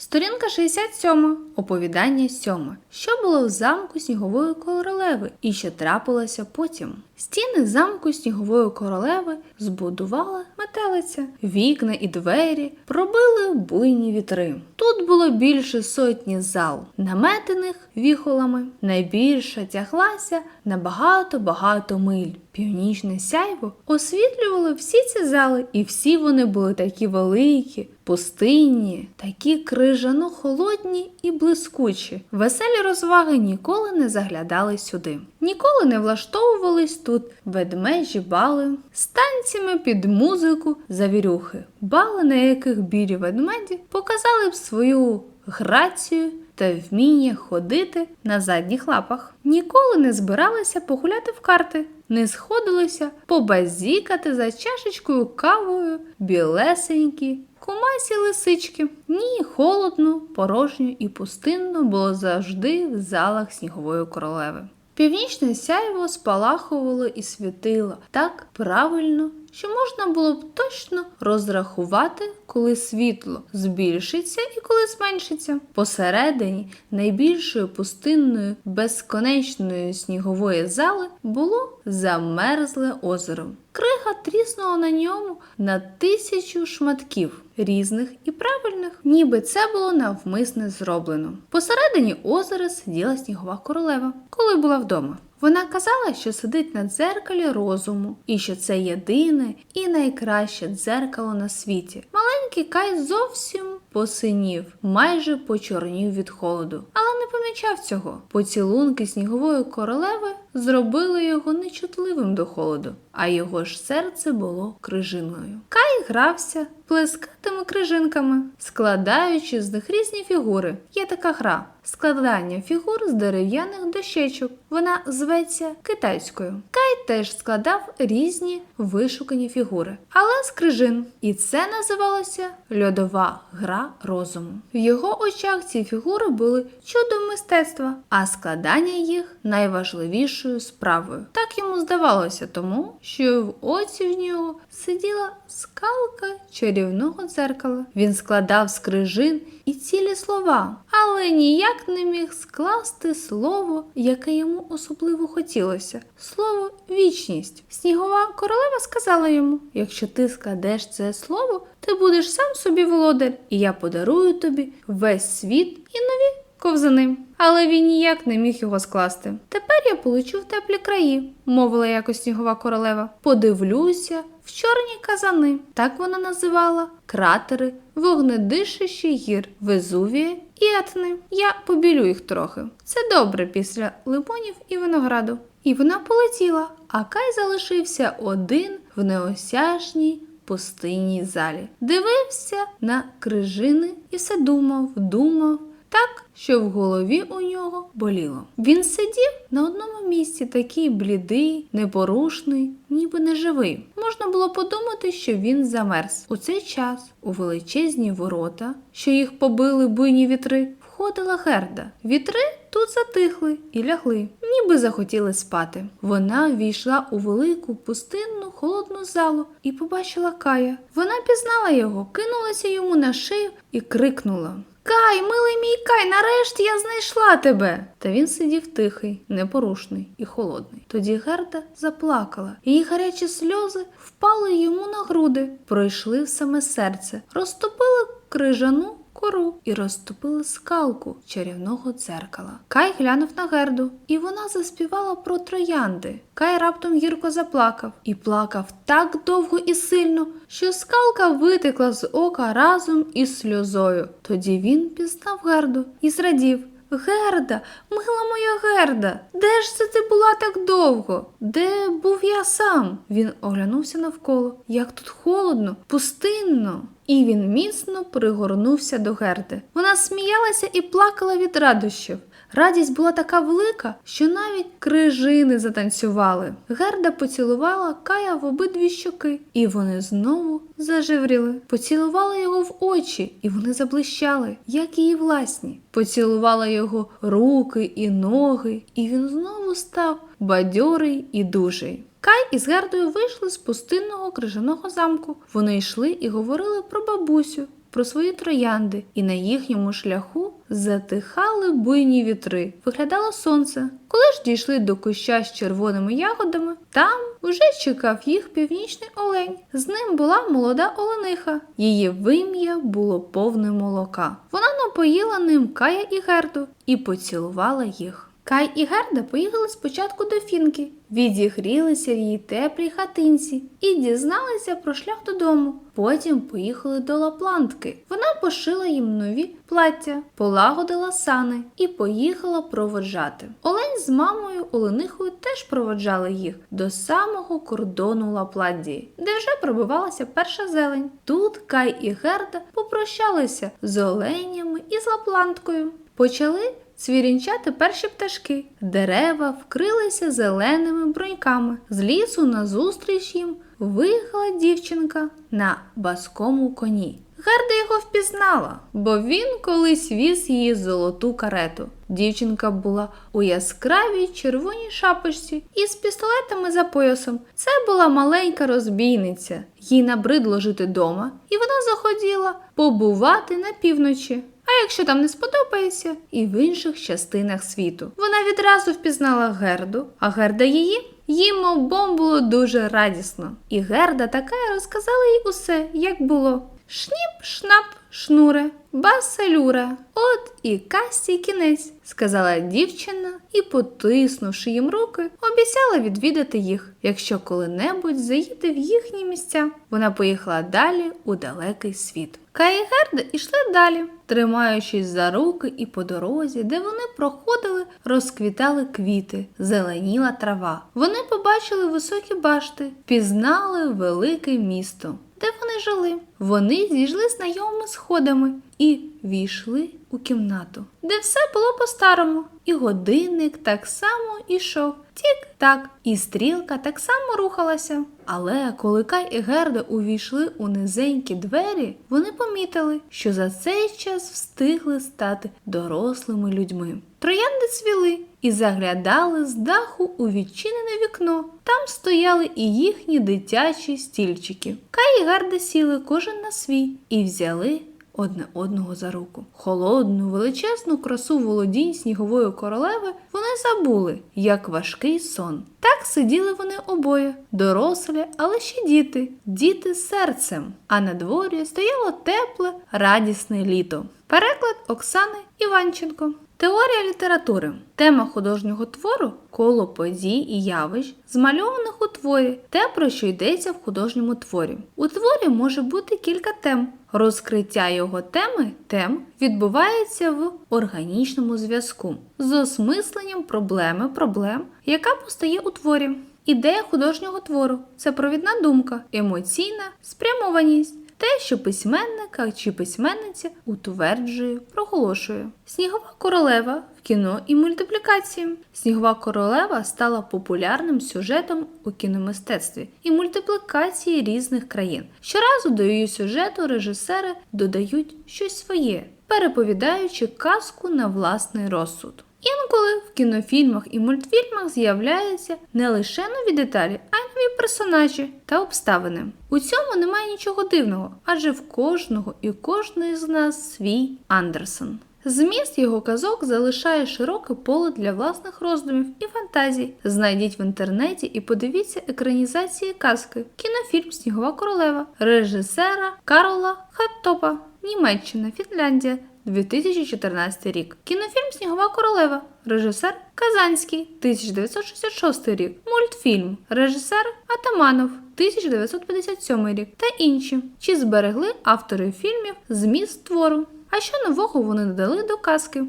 Сторінка 67. Оповідання 7. Що було в замку снігової королеви і що трапилося потім? Стіни замку снігової королеви збудувала метелиця, вікна і двері пробили буйні вітри. Тут було більше сотні зал, наметених віхолами. Найбільша тяглася на багато-багато миль. Північне сяйво освітлювало всі ці зали, і всі вони були такі великі, пустинні, такі крижано холодні і блискучі. Веселі розваги ніколи не заглядали сюди. Ніколи не влаштовувались тут ведмежі бали з танцями під музику завірюхи, бали, на яких білі ведмеді показали б свою грацію та вміння ходити на задніх лапах. Ніколи не збиралися погуляти в карти, не сходилися побазікати за чашечкою кавою білесенькі. Кумасі лисички. Ні, холодно, порожньо і пустинно було завжди в залах снігової королеви. Північне сяйво спалахувало і світило. Так правильно, що можна було б точно розрахувати, коли світло збільшиться і коли зменшиться. Посередині найбільшої пустинної безконечної снігової зали було замерзле озеро. Крига тріснула на ньому на тисячу шматків різних і правильних, ніби це було навмисне зроблено. Посередині озера сиділа снігова королева, коли була вдома. Вона казала, що сидить на дзеркалі розуму, і що це єдине і найкраще дзеркало на світі. Маленький Кай зовсім посинів, майже почорнів від холоду, але не помічав цього. Поцілунки снігової королеви зробили його нечутливим до холоду, а його ж серце було крижиною. Кай грався плескатими крижинками, складаючи з них різні фігури. Є така гра складання фігур з дерев'яних дощечок. Вона зветься китайською. Кай теж складав різні вишукані фігури, але з крижин. І це називалося льодова гра розуму. В його очах ці фігури були чудом мистецтва, а складання їх найважливішою справою. Так йому здавалося, тому що в оці в нього сиділа скалка чарівного дзеркала. Він складав з крижин і цілі слова, але ніяк не міг скласти слово, яке йому особливо хотілося слово вічність. Снігова королева сказала йому: якщо ти складеш це слово, ти будеш сам собі володар, і я подарую тобі весь світ і нові ковзани. Але він ніяк не міг його скласти. Тепер я полечу в теплі краї, мовила якось снігова королева. Подивлюся в чорні казани. Так вона називала кратери, вогнедишищі гір, Везувія і Етни. Я побілю їх трохи. Це добре після лимонів і винограду. І вона полетіла, а Кай залишився один в неосяжній пустинній залі. Дивився на крижини і все думав, думав. Так, що в голові у нього боліло. Він сидів на одному місці, такий блідий, непорушний, ніби неживий. Можна було подумати, що він замерз. У цей час у величезні ворота, що їх побили буйні вітри, входила Герда. Вітри тут затихли і лягли, ніби захотіли спати. Вона війшла у велику пустинну холодну залу і побачила Кая. Вона пізнала його, кинулася йому на шию і крикнула. Кай, милий мій Кай, нарешті я знайшла тебе. Та він сидів тихий, непорушний і холодний. Тоді Герда заплакала, її гарячі сльози впали йому на груди, пройшли в саме серце, розтопили крижану кору і розтопили скалку чарівного дзеркала. Кай глянув на Герду, і вона заспівала про троянди. Кай раптом гірко заплакав і плакав так довго і сильно, що скалка витекла з ока разом із сльозою. Тоді він пізнав Герду і зрадів. Герда, мила моя Герда, де ж це ти була так довго? Де був я сам? Він оглянувся навколо. Як тут холодно, пустинно. І він міцно пригорнувся до Герди. Вона сміялася і плакала від радощів. Радість була така велика, що навіть крижини затанцювали. Герда поцілувала Кая в обидві щоки, і вони знову зажевріли. Поцілувала його в очі, і вони заблищали, як її власні. Поцілувала його руки і ноги, і він знову став бадьорий і дужий. Кай із Гердою вийшли з пустинного крижаного замку. Вони йшли і говорили про бабусю, про свої троянди, і на їхньому шляху затихали буйні вітри. Виглядало сонце. Коли ж дійшли до куща з червоними ягодами, там уже чекав їх північний олень. З ним була молода олениха. Її вим'я було повне молока. Вона напоїла ним Кая і Герду і поцілувала їх. Кай і Герда поїхали спочатку до Фінки, відігрілися в її теплій хатинці і дізналися про шлях додому. Потім поїхали до Лаплантки. Вона пошила їм нові плаття, полагодила сани і поїхала проводжати. Олень з мамою Оленихою теж проводжали їх до самого кордону Лапландії, де вже пробивалася перша зелень. Тут Кай і Герда попрощалися з оленями і з Лапланткою. Почали цвірінчати перші пташки. Дерева вкрилися зеленими бруньками. З лісу назустріч їм виїхала дівчинка на баскому коні. Герда його впізнала, бо він колись віз її золоту карету. Дівчинка була у яскравій червоній шапочці і з пістолетами за поясом. Це була маленька розбійниця. Їй набридло жити дома, і вона захотіла побувати на півночі. А якщо там не сподобається, і в інших частинах світу. Вона відразу впізнала Герду, а Герда її. Їм обом було дуже радісно. І Герда така розказала їй усе, як було. Шніп, шнап, шнуре, басалюра. От і касті кінець, сказала дівчина і, потиснувши їм руки, обіцяла відвідати їх, якщо коли-небудь заїде в їхні місця. Вона поїхала далі у далекий світ. Кай і Герда йшли далі, тримаючись за руки і по дорозі, де вони проходили, розквітали квіти, зеленіла трава. Вони побачили високі башти, пізнали велике місто. Де вони жили? Вони зійшли знайомими сходами і війшли у кімнату, де все було по-старому, і годинник так само ішов. Тік-так, і стрілка так само рухалася. Але коли Кай і Герда увійшли у низенькі двері, вони помітили, що за цей час встигли стати дорослими людьми. Троянди цвіли і заглядали з даху у відчинене вікно. Там стояли і їхні дитячі стільчики. Кай і Герда сіли кожен на свій і взяли одне одного за руку. Холодну, величезну красу володінь снігової королеви вони забули, як важкий сон. Так сиділи вони обоє, дорослі, але ще діти, діти з серцем. А на дворі стояло тепле, радісне літо. Переклад Оксани Іванченко. Теорія літератури. Тема художнього твору коло подій і явищ, змальованих у творі, те, про що йдеться в художньому творі. У творі може бути кілька тем. Розкриття його теми тем відбувається в органічному зв'язку з осмисленням проблеми проблем, яка постає у творі. Ідея художнього твору це провідна думка, емоційна спрямованість. Те, що письменника чи письменниця утверджує, проголошує. Снігова королева в кіно і мультиплікації. Снігова королева стала популярним сюжетом у кіномистецтві і мультиплікації різних країн. Щоразу до її сюжету режисери додають щось своє, переповідаючи казку на власний розсуд. Інколи в кінофільмах і мультфільмах з'являються не лише нові деталі, а й нові персонажі та обставини. У цьому немає нічого дивного, адже в кожного і кожної з нас свій Андерсон. Зміст його казок залишає широке поле для власних роздумів і фантазій. Знайдіть в інтернеті і подивіться екранізації казки, кінофільм Снігова королева, режисера Карла Хаттопа, Німеччина, Фінляндія. 2014 рік. Кінофільм Снігова королева. Режисер Казанський 1966 рік. Мультфільм. Режисер Атаманов 1957 рік та інші. Чи зберегли автори фільмів зміст твору? А що нового вони додали до казки?